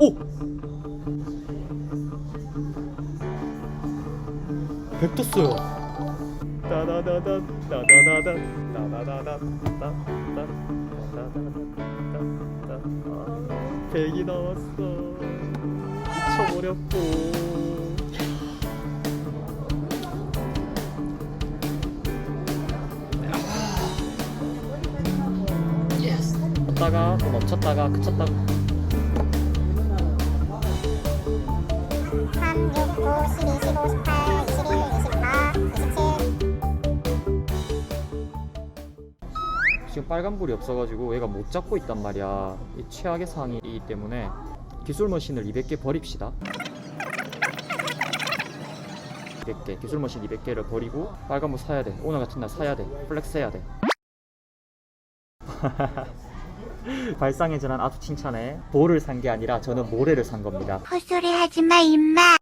오! 100 떴어요. 따다다다 따다다다 따다다다 따다다다 100이 나왔어. 미쳐버렸고. 쳤다가 또 멈췄다가 그쳤다가 9, 12, 15, 18, 21, 24, 27 지금 빨간불이 없어가지고 얘가 못 잡고 있단 말이야. 이 최악의 상황이기 때문에 기술 머신을 200개 버립시다. 200개 기술 머신 200개를 버리고 빨간불 사야 돼. 오늘 같은 날 사야 돼. 플렉스 해야 돼. 발상의 전환 아주 칭찬해. 볼을 산 게 아니라 저는 모래를 산 겁니다. 헛소리 하지마 임마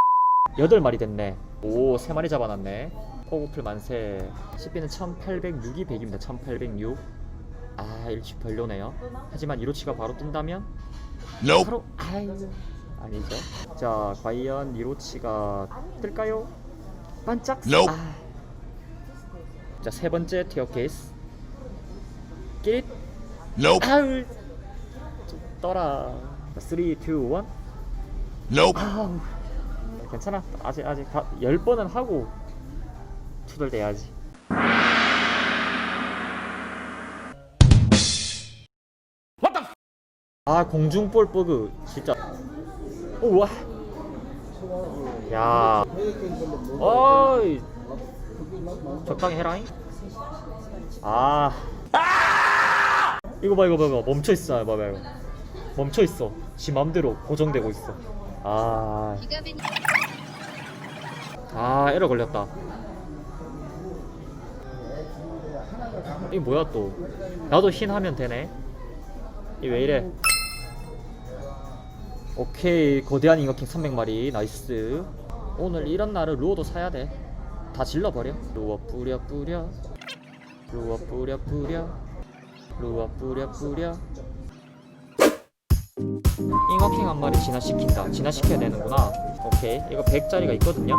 여덟 마리 됐네. 오, 세 마리 잡아놨네. 호구풀 만세. CP는 1806이 100입니다. 1806. 아, 일치 별로네요. 하지만 이로치가 바로 뜬다면 바로 아이 아니죠. 자, 과연 이로치가 뜰까요? 반짝. Nope. 아. 자, 세 번째 티어 케이스. 끼릿. 아우. 좀 떠라. 3, 2, 1. Nope. 아우 괜찮아. 아직 아직 다, 열 번은 하고 투덜대야지. 아 공중볼 버그 진짜. 우와. 야. 어이. 적당히 해라잉. 아. 이거 봐 이거 봐 이거 멈춰 있어. 봐봐 이거. 멈춰 있어. 지 맘대로 고정되고 있어. 아 아 에러 걸렸다. 이 뭐야 또? 나도 흰 하면 되네. 이 왜 이래? 오케이 거대한 잉어킹 300마리. 나이스. 오늘 이런 날은 루어도 사야 돼다 질러버려. 루어 뿌려 뿌려. 루어 뿌려 뿌려. 루어 뿌려 뿌려 잉어킹 한 마리 진화시킨다. 진화시켜야 되는구나. 오케이. 이거 100짜리가 있거든요.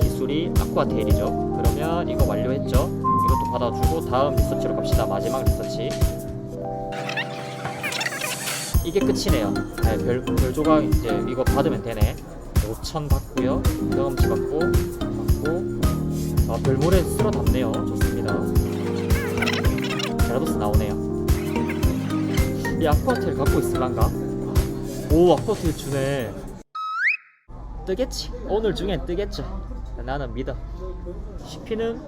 기술이 아쿠아테일이죠. 그러면 이거 완료했죠. 이것도 받아주고 다음 리서치로 갑시다. 마지막 리서치. 이게 끝이네요. 네, 별, 별 조각 이제 이거 받으면 되네. 5천 받고요. 경험치 받고 받고. 아 별모래 쓸어 담네요. 좋습니다 베라도스 나오네요. 이 아쿠아테일 갖고 있을란가? 오 아쿠아테일 주네. 뜨겠지? 오늘 중엔 뜨겠지. 나는 믿어. CP는?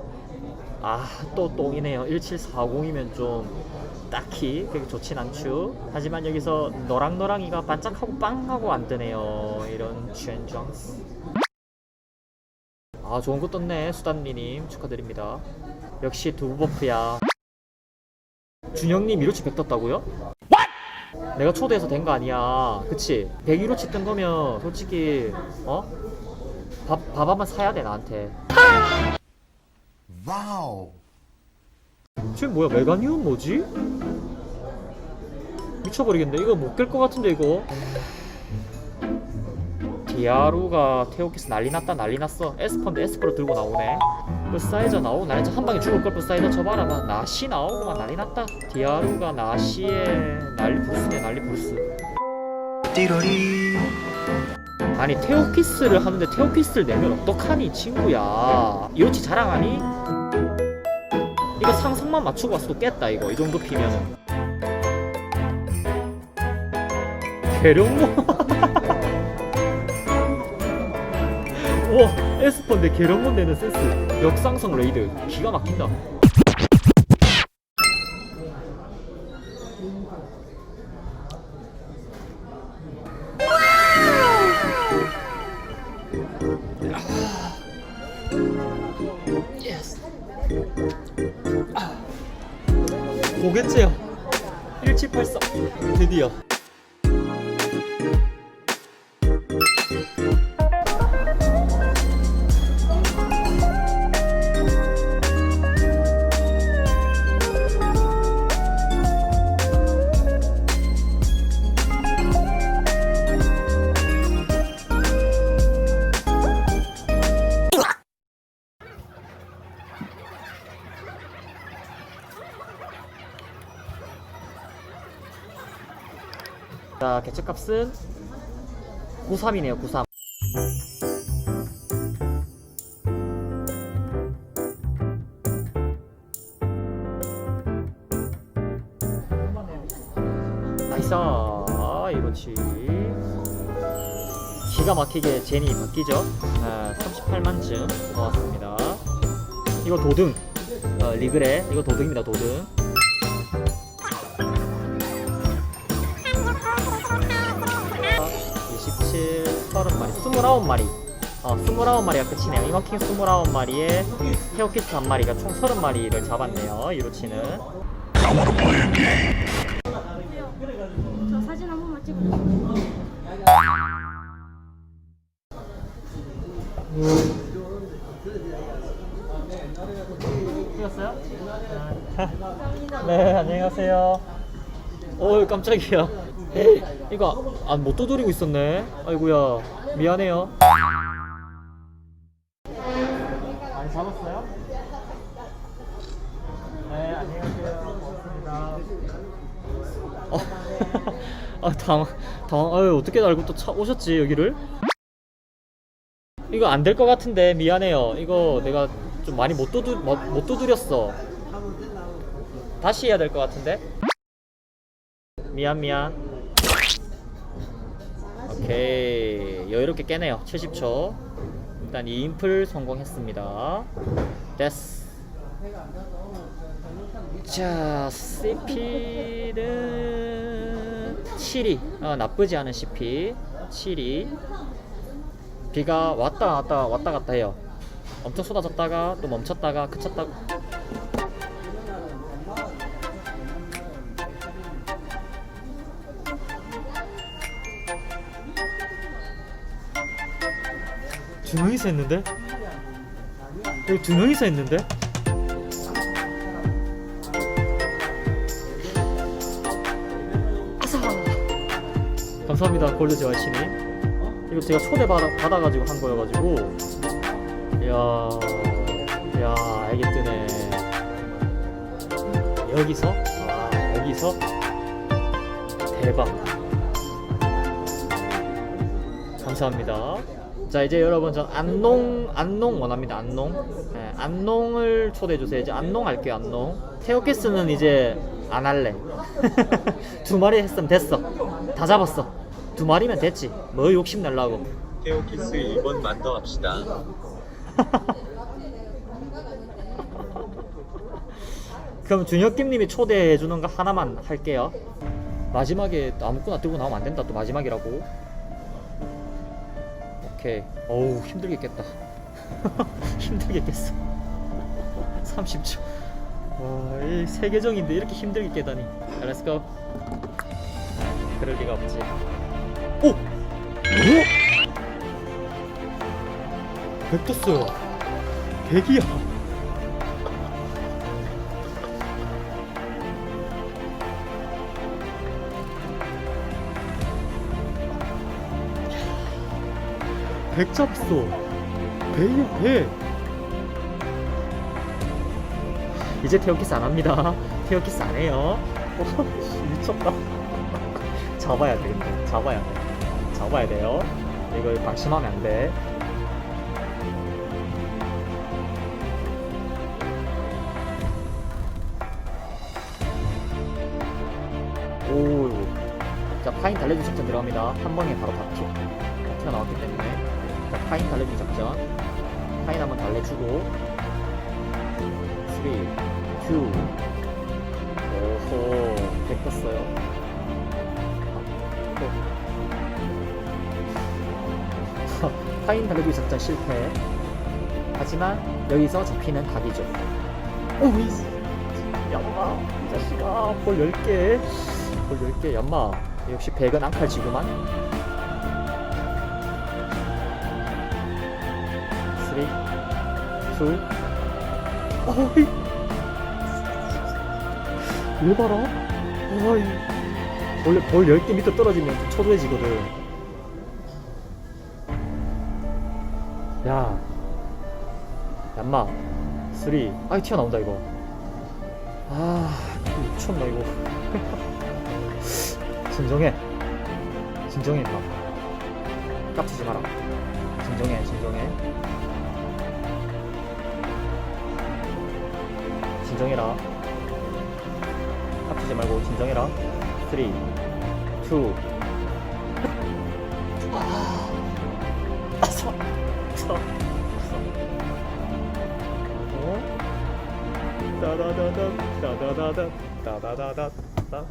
아또 똥이네요. 1740이면 좀 딱히 그렇게 좋진 않죠. 하지만 여기서 너랑너랑이가 반짝하고 빵하고 안 뜨네요. 이런 젠장스. 아 좋은 거 떴네 수단미님. 축하드립니다. 역시 두부버프야 준영님 이로치 100 떴다고요? 내가 초대해서 된 거 아니야 그치? 101호치 뜬 거면 솔직히 어? 밥, 밥 한번 사야 돼 나한테 Wow. 지금 뭐야 메가니움 뭐지? 미쳐버리겠네 이거 못 깰 것 같은데 이거 디아루가 테오키스 난리 났다 난리 났어. 에스펀데 에스퍼로 들고 나오네. 불사이저 나오고 나 이제 한 방에 죽을 걸 불사이저 쳐봐라. 막 나시 나오고 막 난리 났다. 디아루가 나시에 난리 부르스네 난리 부르스. 띠로리. 아니 테오키스를 하는데 테오키스를 내면 어떡하니 친구야. 이로치 자랑하니? 이거 상성만 맞추고 왔어도 깼다 이거. 이 정도 피면은. 계룡모 와 에스펀데 계룡모 내는 센스. 역상성 레이드. 기가 막힌다. 고개째요. 1783 드디어 개체값은 93이네요 93 나이스. 아, 이렇지. 기가 막히게 제니 바뀌죠? 아, 38만쯤 고맙습니다. 이거 도등. 어, 리그레 이거 도등입니다 도등 (27) 30마리 29마리 어 29마리가 끝이네요 이마킹 29마리에 헤어키스 한 마리가 총 30마리를 잡았네요 game. 저 사진 한 번만 찍어주세요. 찍었어요? 네, 안녕하세요. 오, 깜짝이야. 이거 아, 못 두드리고 있었네. 아이고야, 미안해요. 많이 잡았어요? 네, 안녕하세요. 고맙습니다. 어, 아, 당, 당, 아유, 어떻게 알고 또 차, 오셨지, 여기를? 이거 안 될 것 같은데 미안해요. 이거 내가 좀 많이 못 두드 못, 못 두드렸어. 다시 해야 될 것 같은데. 미안 미안. 오케이 여유롭게 깨네요. 70초. 일단 2인풀 성공했습니다. 됐어. 자 CP는 7이 어, 나쁘지 않은 CP 7이 비가 왔다 갔다 왔다 갔다 해요. 엄청 쏟아졌다가 또 멈췄다가 그쳤다가 두 명이서 했는데? 여기 두 명이서 했는데? 감사합니다. 골드제 와이시님. 이거 제가 초대 받아, 받아가지고 한 거여가지고. 이야 야 이게 뜨네. 여기서? 아 여기서? 대박. 감사합니다 자 이제 여러분 전 안농 안농 원합니다. 안농. 네, 안농을 초대해 주세요. 이제 안농 할게요 안농. 테오키스는 이제 안 할래. 두 마리 했으면 됐어. 다 잡았어. 두 마리면 됐지. 뭐 욕심 내려고. 테오키스 2번만 더 합시다. 그럼 준혁김님이 초대해 주는 거 하나만 할게요. 마지막에 또 아무거나 들고 나오면 안 된다. 또 마지막이라고. 오케이. 어우 힘들겠겠다. 힘들겠겠어. 30초. 와, 이 세계적인데 이렇게 힘들게 깨다니. 자, 렛츠 고. 그럴 리가 없지. 오! 오! 100 떴어요. 100이야. 백 잡았어. 배야 배. 이제 테어키스 안 합니다. 테어키스 안 해요. 오, 미쳤다. 잡아야 돼, 근데. 잡아야 돼. 잡아야 돼요. 이거 방심하면 안 돼. 오, 자 파인 달래주 작전 들어갑니다. 한 번에 바로 다 튀어, 다 튀어나왔기 때문에 자 파인 달래주 작전 파인 한번 달래주고 3, 2 오호 뺏겼어요. 또. 파인 달래주 작전 실패. 하지만 여기서 잡히는 각이죠. 오, 이 연마 이 자식아 볼 10개 볼 10개 연마 역시 백은 앙칼지구만 어이. 왜 봐라. 어이. 원래 볼 10개 밑에 떨어지면 좀 초조해지거든 야. 얌마. 3 아이 튀어나온다 이거. 아 미쳤나 이거. 진정해. 진정해 임마. 깝치지 마라. 진정해 진정해 진정해라. 깝치지 말고 진정해라. 3 2 아, 아서 서 어? 따다다다 따다다다 따다다다 따따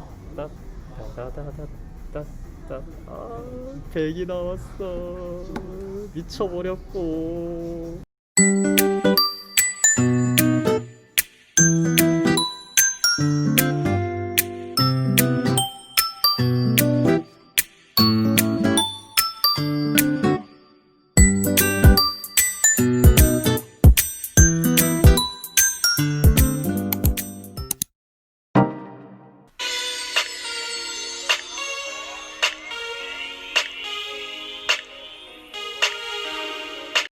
따다다다 아 백이 나왔어. 미쳐버렸고